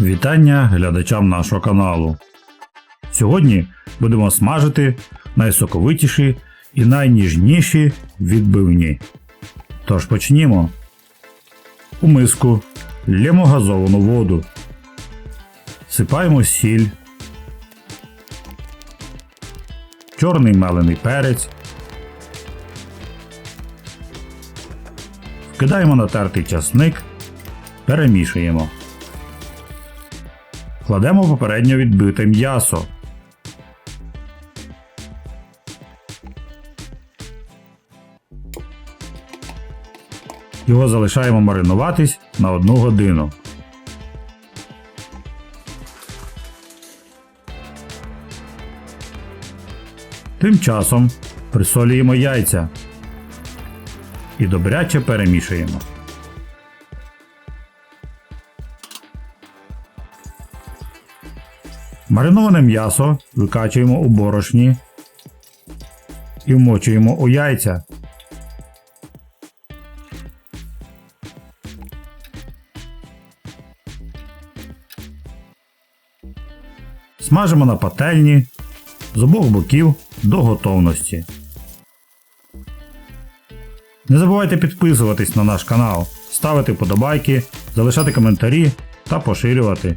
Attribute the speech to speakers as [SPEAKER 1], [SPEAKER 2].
[SPEAKER 1] Вітання глядачам нашого каналу. Сьогодні будемо смажити найсоковитіші і найніжніші відбивні. Тож почнімо. У миску лємо газовану воду. Сипаємо сіль, чорний мелений перець. Вкидаємо натертий часник, перемішуємо. Кладемо попередньо відбите м'ясо. Його залишаємо маринуватись на одну годину. Тим часом присолюємо яйця і добряче перемішуємо. Мариноване м'ясо викачуємо у борошні і вмочуємо у яйця. Смажимо на пательні з обох боків до готовності. Не забувайте підписуватись на наш канал, ставити вподобайки, залишати коментарі та поширювати.